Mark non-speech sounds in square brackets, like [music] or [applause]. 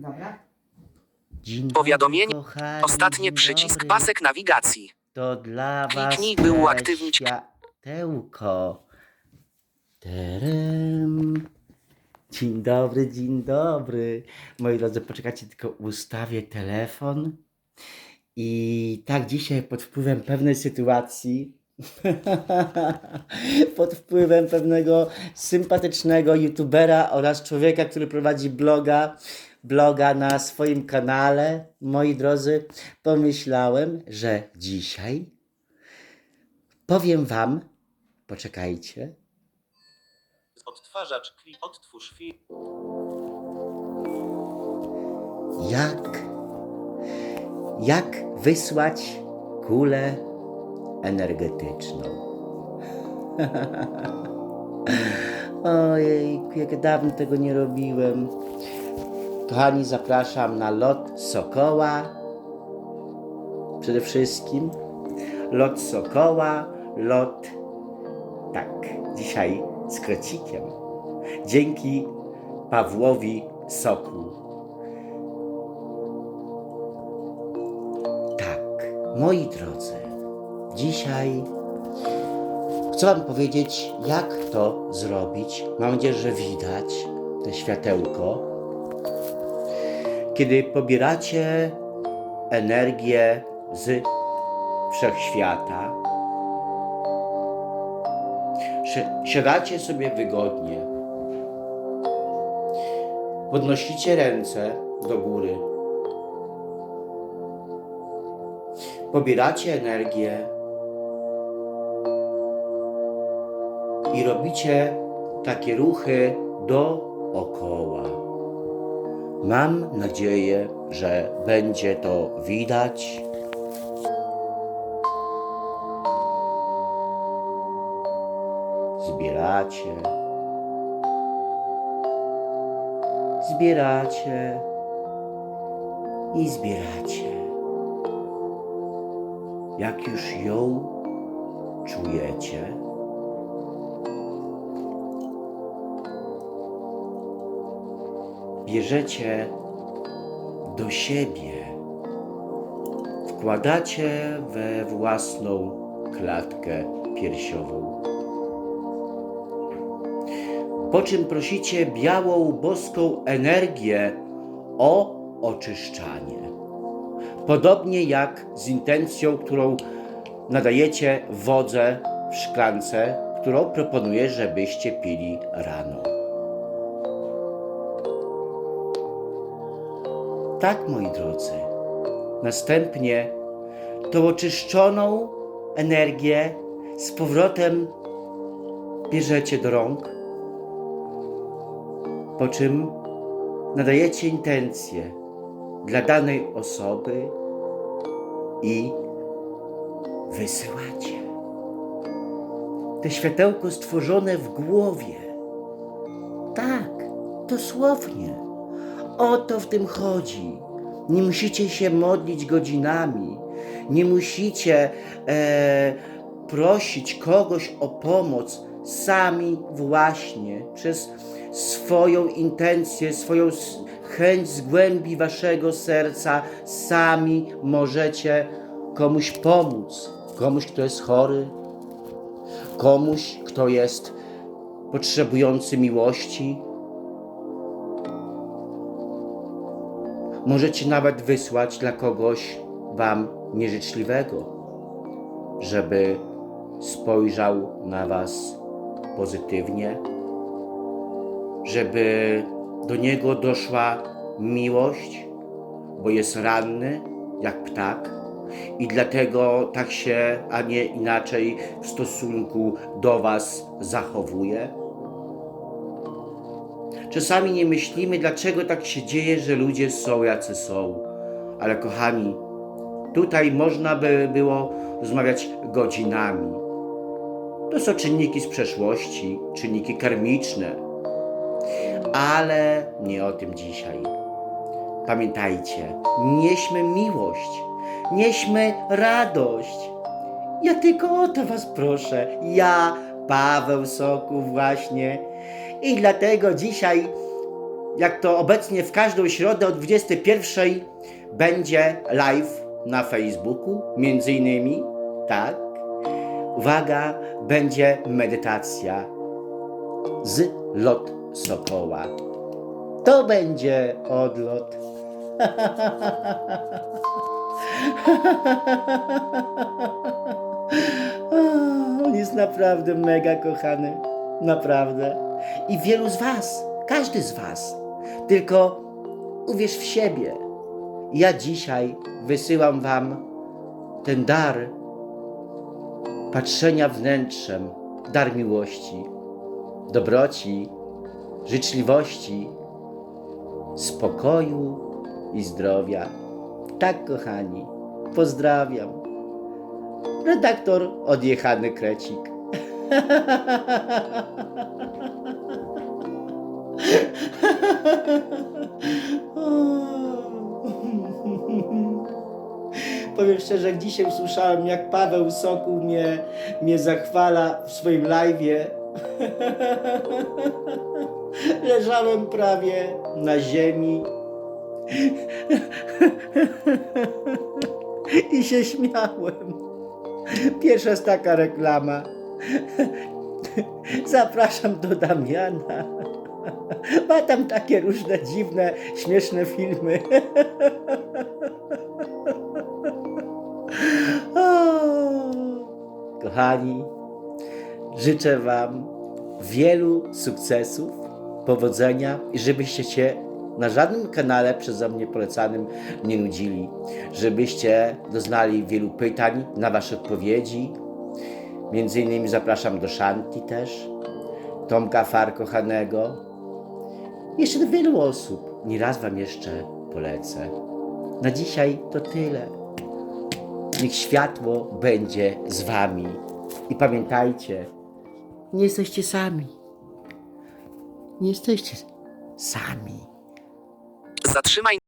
Dobra. Dzień dobry, Powiadomienie. kochani, Ostatnie dzień przycisk dobry. pasek nawigacji. To dla was Kliknij, by uaktywnić- światełko. Terem. Dzień dobry, dzień dobry. Moi drodzy, poczekajcie, tylko ustawię telefon. I tak dzisiaj pod wpływem pewnej sytuacji, [laughs] pod wpływem pewnego sympatycznego youtubera oraz człowieka, który prowadzi bloga, bloga na swoim kanale, moi drodzy, pomyślałem, że dzisiaj powiem wam, poczekajcie, Odtwarzacz klik odtwórz film. jak, jak wysłać kulę energetyczną. [laughs] Ojej, jak dawno tego nie robiłem. Kochani, zapraszam na lot Sokoła. Przede wszystkim lot Sokoła, lot tak, dzisiaj z krecikiem. Dzięki Pawłowi Soku. Tak, moi drodzy, dzisiaj chcę Wam powiedzieć, jak to zrobić. Mam nadzieję, że widać te światełko. Kiedy pobieracie energię z wszechświata, si- siadacie sobie wygodnie, podnosicie ręce do góry, pobieracie energię i robicie takie ruchy dookoła. Mam nadzieję, że będzie to widać. Zbieracie. Zbieracie. I zbieracie. Jak już ją czujecie, bierzecie do siebie, wkładacie we własną klatkę piersiową. Po czym prosicie białą boską energię o oczyszczanie. Podobnie jak z intencją, którą nadajecie wodze w szklance, którą proponuję, żebyście pili rano. Tak, moi drodzy. Następnie tą oczyszczoną energię z powrotem bierzecie do rąk, po czym nadajecie intencję dla danej osoby i wysyłacie. Te światełko stworzone w głowie. Tak, dosłownie. O to w tym chodzi. Nie musicie się modlić godzinami. Nie musicie e, prosić kogoś o pomoc. Sami właśnie przez swoją intencję, swoją chęć z głębi waszego serca, sami możecie komuś pomóc. Komuś, kto jest chory, komuś, kto jest potrzebujący miłości, Możecie nawet wysłać dla kogoś Wam nieżyczliwego, żeby spojrzał na Was pozytywnie, żeby do niego doszła miłość, bo jest ranny jak ptak i dlatego tak się, a nie inaczej w stosunku do Was zachowuje. Czasami nie myślimy, dlaczego tak się dzieje, że ludzie są jacy są. Ale kochani, tutaj można by było rozmawiać godzinami. To są czynniki z przeszłości, czynniki karmiczne. Ale nie o tym dzisiaj. Pamiętajcie, nieśmy miłość, nieśmy radość. Ja tylko o to Was proszę. Ja, Paweł Soku, właśnie. I dlatego dzisiaj jak to obecnie w każdą środę o 21 będzie live na Facebooku, między innymi, tak. Uwaga, będzie medytacja z lot Sokoła. To będzie odlot. [laughs] On jest naprawdę mega kochany. Naprawdę. I wielu z Was, każdy z Was. Tylko uwierz w siebie. Ja dzisiaj wysyłam Wam ten dar patrzenia wnętrzem, dar miłości, dobroci, życzliwości, spokoju i zdrowia. Tak, kochani, pozdrawiam. Redaktor odjechany krecik. [laughs] [laughs] Powiem szczerze, jak dzisiaj usłyszałem, jak Paweł Sokół mnie, mnie zachwala w swoim live'ie. [laughs] Leżałem prawie na ziemi [laughs] i się śmiałem. Pierwsza jest taka reklama. Zapraszam do Damiana. [laughs] Ma tam takie różne dziwne, śmieszne filmy. [laughs] Kochani, życzę Wam wielu sukcesów, powodzenia i żebyście się na żadnym kanale przeze mnie polecanym nie nudzili, żebyście doznali wielu pytań na Wasze odpowiedzi. Między innymi zapraszam do Szanti też, Tomka Far kochanego. Jeszcze do wielu osób. Nieraz Wam jeszcze polecę. Na dzisiaj to tyle. Niech światło będzie z Wami. I pamiętajcie, nie jesteście sami. Nie jesteście sami. Zatrzymaj